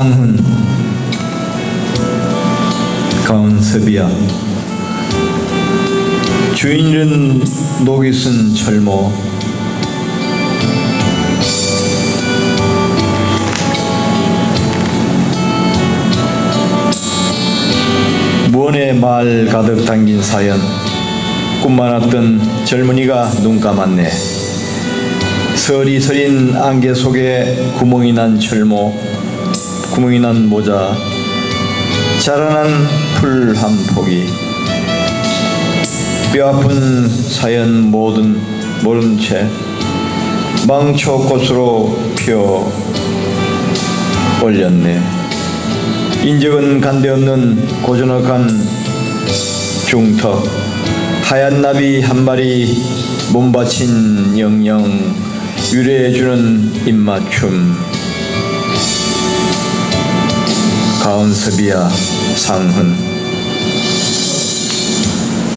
강훈 가은섭이야. 주인은 녹이 쓴 철모 무언의 말 가득 담긴 사연. 꿈 많았던 젊은이가 눈 감았네. 서리 서린 안개 속에 구멍이 난 철모 구멍이 난 모자 자라난 풀 한 포기. 뼈아픈 사연 모든 모른 채 망초꽃으로 피어 올렸네. 인적은 간데없는 고즈넉한 중턱. 하얀 나비 한 마리 몸바친 영영. 유래해주는 입맞춤 가은섭이야 상훈